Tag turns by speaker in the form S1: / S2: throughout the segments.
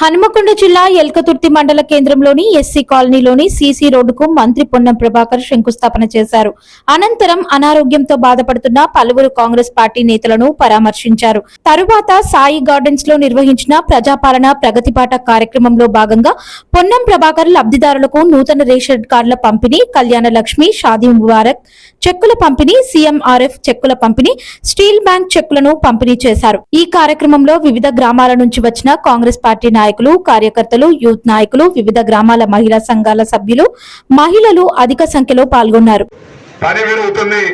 S1: హనుమకొండ జిల్లా ఎల్కతుర్తి మండల కేంద్రంలోని ఎస్సీ కాలనీలోని సీసీ రోడ్డుకు మంత్రి పొన్నం ప్రభాకర్ శంకుస్థాపన చేశారు. అనంతరం అనారోగ్యంతో బాధపడుతున్న పలువురు కాంగ్రెస్ పార్టీ నేతలను పరామర్శించారు. తరువాత సాయి గార్డెన్స్లో నిర్వహించిన ప్రజాపాలన ప్రగతిపాట కార్యక్రమంలో భాగంగా పొన్నం ప్రభాకర్ లబ్ధిదారులకు నూతన రేషన్ కార్డుల పంపిణీ కళ్యాణ లక్ష్మి షాదీ ముబారక్ చెక్కుల పంపిణీ సీఎంఆర్ఎఫ్ చెక్కుల పంపిణీ స్టీల్ బ్యాంక్ చెక్కులను పంపిణీ చేశారు. ఈ కార్యక్రమంలో వివిధ గ్రామాల నుంచి వచ్చిన కాంగ్రెస్ పార్టీ నాయకులు కార్యకర్తలు యూత్ నాయకులు వివిధ గ్రామాల మహిళా సంఘాల సభ్యులు మహిళలు అధిక సంఖ్యలో పాల్గొన్నారు.
S2: పని పెరుగుతుంది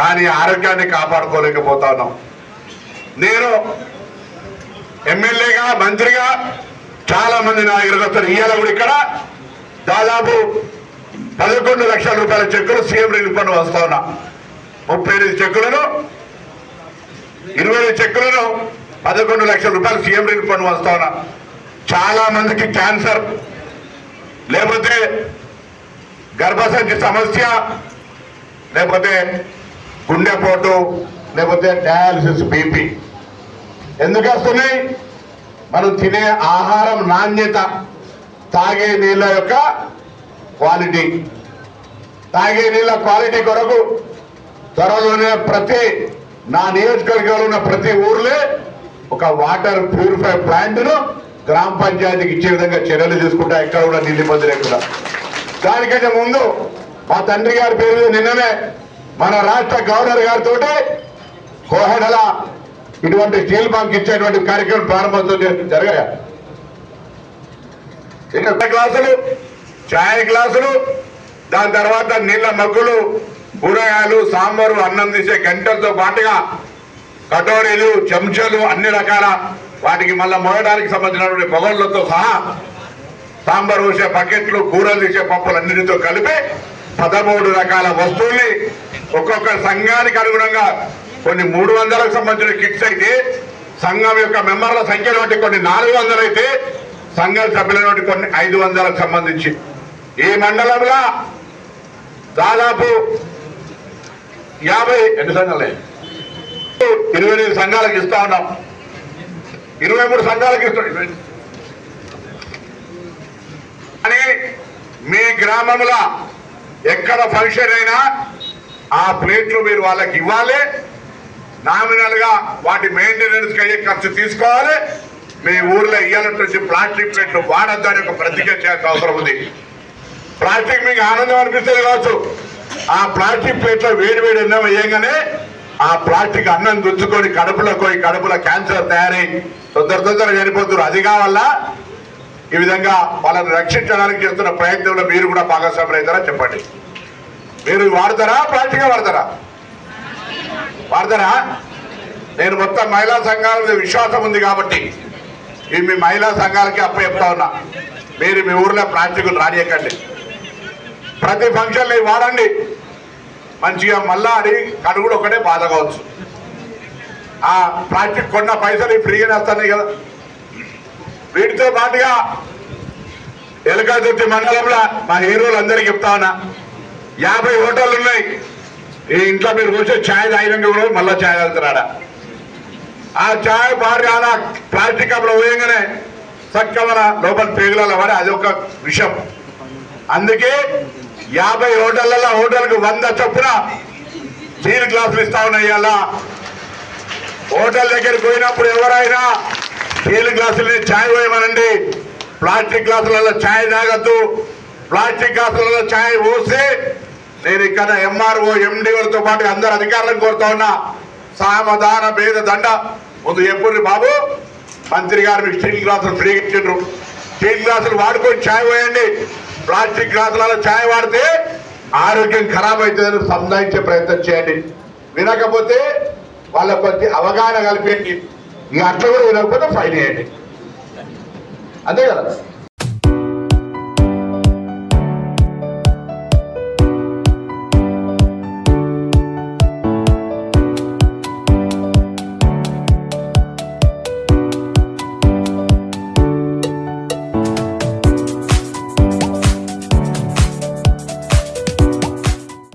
S2: కానీ ఆరోగ్యాన్ని కాపాడుకోలేకపోతా ఉన్నాం. నేను ఎమ్మెల్యేగా మంత్రిగా చాలా మంది నాయకులు వస్తారు. ఇవాళ కూడా ఇక్కడ దాదాపు పదకొండు లక్షల రూపాయల చెక్కులు సీఎం రిలీఫ్ ఫండ్ వస్తా ఉన్నా. ముప్పై ఎనిమిది చెక్కులను ఇరవై ఐదు చెక్కులను పదకొండు లక్షల రూపాయలు సీఎం రిలీఫ్ ఫండ్ వస్తా ఉన్నా. చాలా మందికి క్యాన్సర్ లేకపోతే గర్భసంచి సమస్య లేకపోతే గుండెపోటు లేకపోతే డయాలసిస్ బీపీ. ఎందుకు వస్తున్నాయి? మనం తినే ఆహారం నాణ్యత తాగే నీళ్ళ యొక్క క్వాలిటీ. తాగే నీళ్ళ క్వాలిటీ కొరకు త్వరలోనే ప్రతి నా నియోజకవర్గంలో ఉన్న ప్రతి ఊర్లే ఒక వాటర్ ప్యూరిఫై ప్లాంట్ను గ్రామ పంచాయతీకి ఇచ్చే విధంగా చర్యలు తీసుకుంటా ఎక్కడ కూడా నీళ్ళు ఇబ్బంది లేకుండా. దానికంటే ముందు మా తండ్రి గారి పేరు నిన్ననే మన రాష్ట్ర గవర్నర్ గారితో కోహెడల ఇటువంటి స్టీల్ బంక్ ఇచ్చేటువంటి కార్యక్రమం ప్రారంభంతో చేసి జరగాయ? క్లాసులు? చాయ్ గ్లాసులు దాని తర్వాత నీళ్ళ మగ్గులు కూరగాయలు సాంబారు అన్నం తీసే గంటలతో పాటుగా కటోరీలు చెంచాలు అన్ని రకాల వాటికి మళ్ళీ మోయడానికి సంబంధించినటువంటి పొగళ్ళతో సహా సాంబార్ పోసే బకెట్లు కూరలు తీసే పప్పులు అన్నిటితో కలిపి పదమూడు రకాల వస్తువుల్ని ఒక్కొక్క సంఘానికి అనుగుణంగా కొన్ని మూడు వందలకు సంబంధించిన కిట్స్ అయితే సంఘం యొక్క మెంబర్ల సంఖ్యను బట్టి కొన్ని నాలుగు వందలైతే అయితే సంఘం సభ్యులను కొన్ని ఐదు వందలకు సంబంధించి ఈ మండలంలో దాదాపు యాభై ఎన్ని సంఘాలే? ఇరవై ఎనిమిది సంఘాలకు ఇస్తా ఉన్నాం. ఇరవై మూడు సంఘాలకు ఇస్తున్నాం కానీ మీ గ్రామంలో ఎక్కడ ఫంక్షన్ అయినా ఆ ప్లేట్లు మీరు వాళ్ళకి ఇవ్వాలి. నామినల్గా వాటి మెయింటెనెన్స్ అయ్యే ఖర్చు తీసుకోవాలి. మీ ఊర్లో ఇయ్యాలంటే ప్లాస్టిక్ ప్లేట్లు వాడద్దని ఒక ప్రతిజ్ఞ చేయాల్సిన అవసరం ఉంది. ప్లాస్టిక్ మీకు ఆనందం అనిపిస్తే కావచ్చు. ఆ ప్లాస్టిక్ ప్లేట్లో వేడి వేడి అన్నం వేయగానే ఆ ప్లాస్టిక్ అన్నం దుచ్చుకొని కడుపులో పోయి కడుపులో క్యాన్సర్ తయారై తొందర తొందర చనిపోతున్నారు. అది కావాల ఈ విధంగా వాళ్ళని రక్షించడానికి చేస్తున్న ప్రయత్నంలో మీరు కూడా భాగస్వాములు అవుతారా చెప్పండి. మీరు వాడతారా? ప్లాస్టిక్ వాడతారా? వాడతారా? నేను మొత్తం మహిళా సంఘాల మీద విశ్వాసం ఉంది కాబట్టి ఈ మీ మహిళా సంఘాలకి అప్ప చెప్తా ఉన్నా. మీరు మీ ఊర్లో ప్లాస్టిక్ రానియకండి. ప్రతి ఫంక్షన్ వాడండి మంచిగా మళ్ళా అది కడుగుడు ఒకటే బాధ కావచ్చు. ఆ ప్లాస్టిక్ కొన్న పైసలు ఫ్రీగానే వస్తున్నాయి కదా. వీటితో పాటుగా ఎలకాదుర్తి మండలంలో మా హీరోలు అందరికీ చెప్తా ఉన్నా. యాభై హోటళ్ళు ఉన్నాయి. ఈ ఇంట్లో మీరు కూర్చొని ఛాయ్ తాగినాక కూడా మళ్ళీ ఛాయ్ తాగుతున్నాడా? ఆ ఛాయ్ బాగా అలా ప్లాస్టిక్ అప్పుడు పోయంగానే చక్కమన లోపల పేగులలో పడి అది ఒక విషయం అందుకే యాభై హోటళ్ళలో హోటల్కు వంద చొప్పున స్టీల్ గ్లాసులు ఇస్తా ఉన్నాయి అలా. హోటల్ దగ్గరికి పోయినప్పుడు ఎవరైనా స్టీల్ గ్లాసులని ఛాయ్ పోయమనండి. ప్లాస్టిక్ గ్లాసులలో ఛాయ్ తాగద్దు. ప్లాస్టిక్ గ్లాసులలో ఛాయ్ పోస్తే నేను ఇక్కడ ఎంఆర్ఓ ఎండీఓలతో పాటు అందరు అధికారులను కోరుతా ఉన్నా. సామధాన భేద దండ. ముందు ఎప్పుడు బాబు? మంత్రి గారు మీకు స్టీల్ గ్లాసులు ఫ్రీగా ఇచ్చిండ్రు. స్టీల్ గ్లాసులు వాడుకొని ఛాయ్ పోయండి. ప్లాస్టిక్ గ్లాసులలో ఛాయ్ వాడితే ఆరోగ్యం ఖరాబ్ అవుతుందని సంధాయించే ప్రయత్నం చేయండి. వినకపోతే వాళ్ళ కొద్ది అవగాహన కలిపేయండి. ఇక అట్లా కూడా వినకపోతే ఫైన్ వేయండి. అంతే కదా?